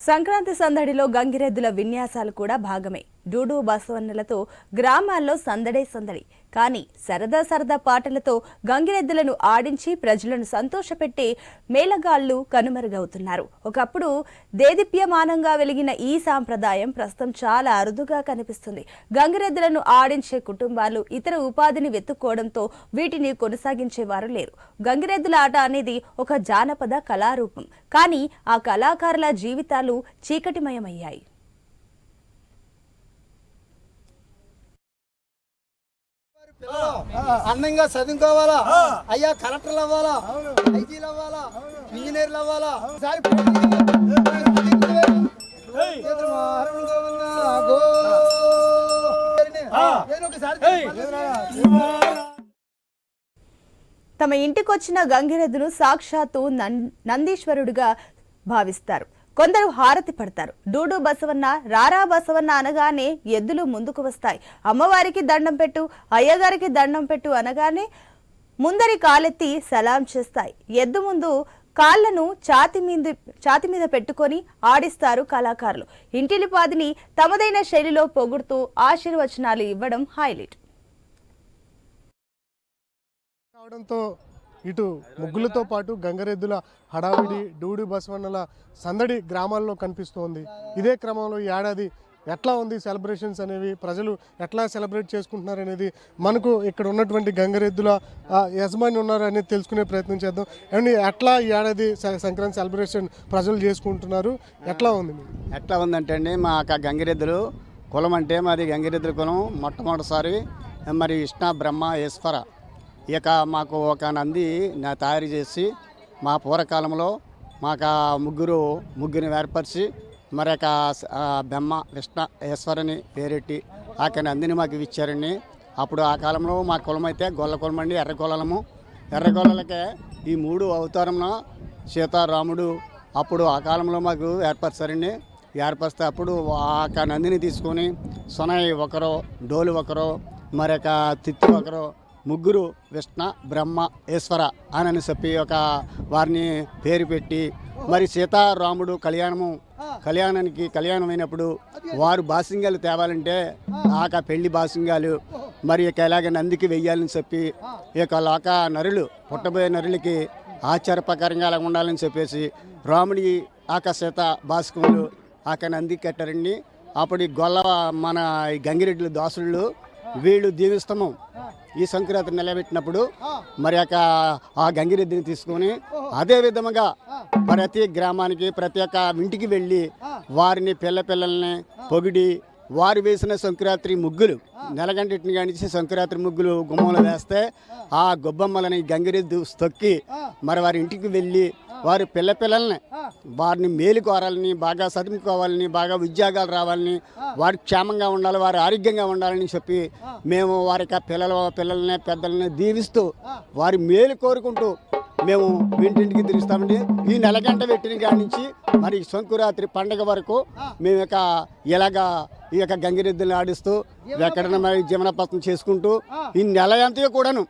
సంక్రాంతి సందడిలో గంగిరెద్దుల విన్యాసాలు కూడా భాగమే. డూడు బసవన్నలతో గ్రామాల్లో సందడే సందడి. కానీ సరదా సరదా పాటలతో గంగిరెద్దులను ఆడించి ప్రజలను సంతోషపెట్టే మేళగాళ్ళు కనుమరుగవుతున్నారు. ఒకప్పుడు దేదీప్యమానంగా వెలిగిన ఈ సాంప్రదాయం ప్రస్తుతం చాలా అరుదుగా కనిపిస్తుంది. గంగిరెద్దులను ఆడించే కుటుంబాలు ఇతర ఉపాధిని వెతుక్కోవడంతో వీటిని కొనసాగించేవారు లేరు. గంగిరెద్దుల ఆట అనేది ఒక జానపద కళారూపం. కానీ ఆ కళాకారుల జీవితాలు చీకటిమయమయ్యాయి. అందంగా చదువుకోవాలా? అయ్యా కలెక్టర్లు అవ్వాలా? ఐజీలు అవ్వాలా? ఇంజనీర్లు అవ్వాలా? ఒకసారి తమ ఇంటికొచ్చిన గంగిరెద్దును సాక్షాత్తు నందీశ్వరుడుగా భావిస్తారు. కొందరు హారతి పడతారు. డూడు బసవన్న రారా బసవన్న అనగానే ఎద్దులు ముందుకు వస్తాయి. అమ్మవారికి దండం పెట్టు అయ్యగారికి దండం పెట్టు అనగానే ముందరి కాలెత్తి సలాం చేస్తాయి. ఎద్దు ముందు కాళ్ళను ఛాతి మీద ఛాతి మీద పెట్టుకొని ఆడిస్తారు కళాకారులు. ఇంటిలిపాదిని తమదైన శైలిలో పొగుడుతూ ఆశీర్వచనాలు ఇవ్వడం హైలైట్. కావడంతో ఇటు ముగ్గులతో పాటు గంగరెద్దుల హడావిడి డూడి బసవన్నల సందడి గ్రామాల్లో కనిపిస్తోంది. ఇదే క్రమంలో ఈ ఏడాది ఎట్లా ఉంది సెలబ్రేషన్స్ అనేవి ప్రజలు ఎట్లా సెలబ్రేట్ చేసుకుంటున్నారు అనేది మనకు ఇక్కడ ఉన్నటువంటి గంగరెద్దుల యజమాని ఉన్నారు అనేది తెలుసుకునే ప్రయత్నం చేద్దాం. అండ్ ఎట్లా ఈ ఏడాది సంక్రాంతి సెలబ్రేషన్ ప్రజలు చేసుకుంటున్నారు? ఎట్లా ఉంది ఎట్లా ఉందంటే అండి మా గంగిరెద్దులు కులం అంటే మాది గంగిరెద్దుల కులం మొట్టమొదటిసారి మరి విష్ణ బ్రహ్మ ఈశ్వర ఇక మాకు ఒక నంది నా తయారు చేసి మా పూర్వకాలంలో మాకు ముగ్గురు ముగ్గురిని ఏర్పరిచి మరి యొక్క బెమ్మ విష్ణ ఈశ్వరని పేరెట్టి ఆ నందిని మాకు ఇచ్చారండి. అప్పుడు ఆ కాలంలో మా కులం అయితే గొల్ల కులం అండి ఎర్ర కులము. ఎర్ర ఈ మూడు అవతారంలో సీతారాముడు అప్పుడు ఆ కాలంలో మాకు ఏర్పరిచారండి. ఏర్పరిస్తే అప్పుడు ఆ నందిని తీసుకొని సొనై ఒకరు డోలు ఒకరు మరి యొక్క తిత్తి ఒకరు ముగ్గురు విష్ణ బ్రహ్మ ఈశ్వర అని చెప్పి ఒక వారిని పేరు పెట్టి మరి సీతారాముడు కళ్యాణము కళ్యాణానికి కళ్యాణం అయినప్పుడు వారు బాసింగాలు తేవాలంటే ఆ. యొక్క పెళ్ళి బాసింగాలు మరి ఇక ఇలాగ నందికి వెయ్యాలని చెప్పి యొక్క లోక నరులు పుట్టబోయే నరులకి ఆచారప్రకారంగా అలా ఉండాలని చెప్పేసి రాముడి ఆక సీత బాస్కములు ఆక నంది కట్టారండి. అప్పుడు గొల్ల మన గంగిరెడ్డి దోసుళ్ళు వీళ్ళు దీవిస్తాము. ఈ సంక్రాంతి నిలబెట్టినప్పుడు మరి యొక్క ఆ గంగిరెద్దిని తీసుకొని అదే విధముగా ప్రతి గ్రామానికి ప్రతి ఒక్క ఇంటికి వెళ్ళి వారిని పిల్ల పిల్లల్ని పొగిడి వారు వేసిన సంక్రాంతి ముగ్గులు నెలగంటిని కానించి సంక్రాంతి ముగ్గులు గుమ్మంలో వేస్తే ఆ. గొబ్బమ్మలని గంగిరెద్దు తొక్కి మరి వారి ఇంటికి వెళ్ళి వారి పిల్ల పిల్లల్ని వారిని మేలు కోరాలని బాగా చదువుకోవాలని బాగా ఉద్యోగాలు రావాలని వారి క్షేమంగా ఉండాలి వారు ఆరోగ్యంగా ఉండాలని చెప్పి మేము వారి యొక్క పిల్లల పిల్లల్ని పెద్దల్ని దీవిస్తూ వారి మేలు కోరుకుంటూ మేము ఇంటింటికి తిరుగుతామండి. ఈ నెలగంట పెట్టిన కాడి నుంచి మరి సంకురాత్రి పండగ వరకు మేము ఇక ఇలాగా ఈ యొక్క గంగిరెద్దులను ఆడిస్తూ ఎక్కడైనా మరి. జీవనోపాతం చేసుకుంటూ ఈ నెల అంతా కూడాను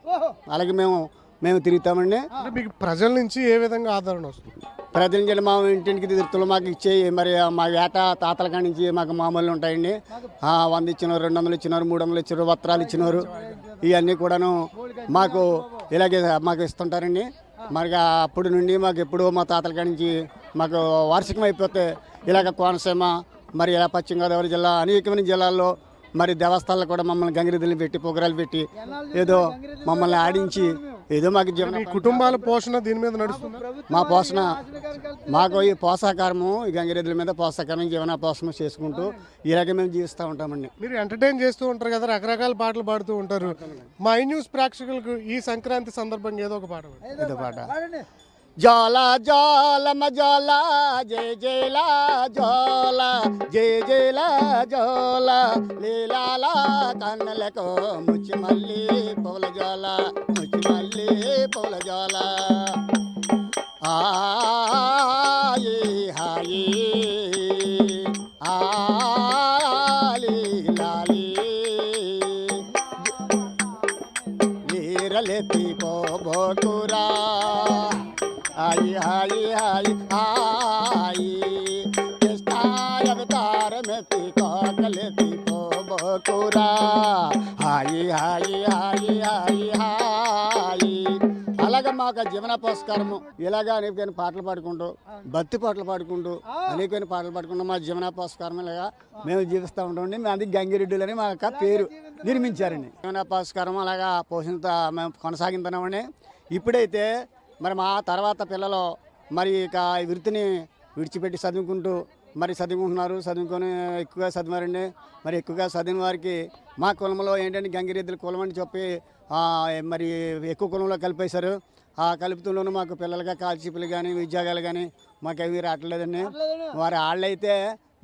అలాగే మేము మేము తిరుగుతామండి. అంటే మీకు ప్రజల నుంచి ఏ విధంగా ఆదరణ వస్తుంది? ప్రజల నుంచి మా ఇంటింటికి తిరుగుతులు మాకు ఇచ్చే మరి మా వేట తాతల కాడి నుంచి మాకు మామూలు ఉంటాయండి. వంద ఇచ్చినారు రెండు వందలు ఇచ్చినారు మూడు వందలు ఇచ్చినారు వస్త్రాలు ఇచ్చినారు. ఇవన్నీ కూడాను మాకు ఇలాగే మాకు ఇస్తుంటారండి. మరి అప్పటి నుండి మాకు ఎప్పుడు మా తాతల కాడి నుంచి మాకు వార్షికం అయిపోతే ఇలాగ కోనసీమ మరి ఇలా పశ్చిమ గోదావరి జిల్లా అనేకమైన జిల్లాల్లో మరి దేవస్థానాలు కూడా మమ్మల్ని గంగిరెద్దులు పెట్టి పొగరాలు పెట్టి ఏదో మమ్మల్ని ఆడించి ఏదో మాకు జీవన కుటుంబాల పోషణ దీని మీద నడుస్తుంది? మా పోషణ మాకు ఈ పోషాకారము ఈ గంగిరెద్దుల మీద పోషాకారం జీవన పోషణ చేసుకుంటూ ఇలాగే మేము జీవిస్తూ ఉంటామండి. మీరు ఎంటర్టైన్ చేస్తూ ఉంటారు కదా రకరకాల పాటలు పాడుతూ ఉంటారు. మా ఐ న్యూస్ ప్రేక్షకులకు ఈ సంక్రాంతి సందర్భంగా ఏదో ఒక పాట. ఇదో పాట. జోల జోలమ జోల జయ జయల జోల జయ జయల జోల లీలాల కన్నలకు ముచ్చి మల్లి పూల జోల ముచ్చి మల్లి పూల జోల. ఆయి హాయి ఆలి లాలి నీరలెత్తి పోబోకురా ఆయి హాయి హాయి హాయి. కోకలెత్తి కోకలెత్తి పోబోకురా హాయి హాయి హాయి హాయి హాయి. అలాగే మాకు జీవన పురస్కారము. ఇలాగా అనేకమైన పాటలు పాడుకుంటూ భక్తి పాటలు పాడుకుంటూ అనేకమైన పాటలు పాడుకుంటూ మా జీవన పురస్కారం ఇలాగా మేము జీవిస్తూ ఉంటామండి మేము అది గంగిరెడ్డిలని మా యొక్క పేరు నిర్మించారండి. జీవన పురస్కారం అలాగా పోషిత మేము కొనసాగిస్తున్నామండి ఇప్పుడైతే మరి మా తర్వాత పిల్లలు మరి ఇక వృత్తిని విడిచిపెట్టి చదువుకుంటూ మరి చదువుకుంటున్నారు. చదువుకొని ఎక్కువగా చదివారండి. మరి ఎక్కువగా చదివిన వారికి మా కులంలో ఏంటంటే గంగిరెద్దుల కులం అని చెప్పి మరి ఎక్కువ కులంలో కలిపేశారు. ఆ కలుపుతుండోను మాకు పిల్లలుగా కాల్చిప్పులు కానీ ఉద్యోగాలు కానీ మాకు ఏమీ రావట్లేదండి. వారి వాళ్ళైతే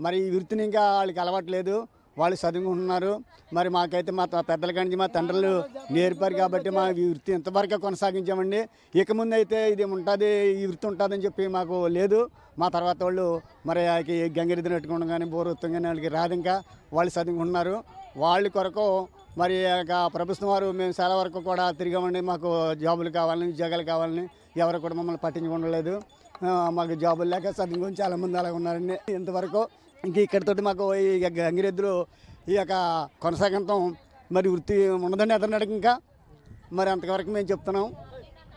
మరి ఈ వృత్తిని ఇంకా వాళ్ళకి అలవాట్లేదు వాళ్ళు చదువుకుంటున్నారు మరి మాకైతే మా పెద్దల కానీ మా తండ్రులు నేర్పారు కాబట్టి మా ఈ వృత్తి ఇంతవరకు కొనసాగించామండి. ఇక ముందు అయితే ఇది ఉంటుంది ఈ వృత్తి ఉంటుందని చెప్పి మాకు లేదు. మా తర్వాత వాళ్ళు మరి వాళ్ళకి గంగిరెద్దు పెట్టుకోవడం కానీ బోరుత్తం కానీ వాళ్ళకి రాదు ఇంకా. వాళ్ళు చదువుకుంటున్నారు వాళ్ళ కొరకు మరి ప్రభుత్వం వారు మేము చాలా వరకు కూడా తిరిగామండి. మాకు జాబులు కావాలని ఉద్యోగాలు కావాలని ఎవరు కూడా మమ్మల్ని పట్టించుకోవడం లేదు. మాకు జాబులు లేక చదువుకొని చాలామంది మంది ఉన్నారండి. ఇంతవరకు ఇంక ఇక్కడితోటి మాకు ఈ గంగిరెద్దులు ఈ యొక్క కొనసాగంతం మరి వృత్తి ఉన్నదండి అతను ఇంకా. మరి అంతవరకు మేము చెప్తున్నాం.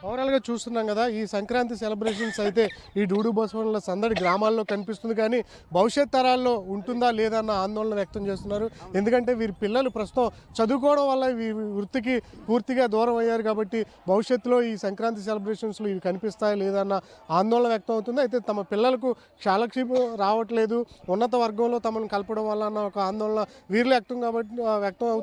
ఓవరాల్గా చూస్తున్నాం కదా ఈ సంక్రాంతి సెలబ్రేషన్స్ అయితే ఈ డూడు బసవన్ల సందడి గ్రామాల్లో కనిపిస్తుంది కానీ భవిష్యత్ తరాల్లో ఉంటుందా లేదా అన్న ఆందోళన వ్యక్తం చేస్తున్నారు. ఎందుకంటే వీరి పిల్లలు ప్రస్తుతం చదువుకోవడం వల్ల ఈ వృత్తికి పూర్తిగా దూరం అయ్యారు కాబట్టి భవిష్యత్తులో ఈ సంక్రాంతి సెలబ్రేషన్స్లో ఇవి కనిపిస్తాయా లేదా అన్న ఆందోళన వ్యక్తం అవుతుంది. అయితే తమ పిల్లలకు కాలక్షేపం రావట్లేదు. ఉన్నత వర్గంలో తమను కలపడం వల్ల అన్న ఒక ఆందోళన వీరిలో వ్యక్తం కాబట్టి వ్యక్తం అవుతుంది.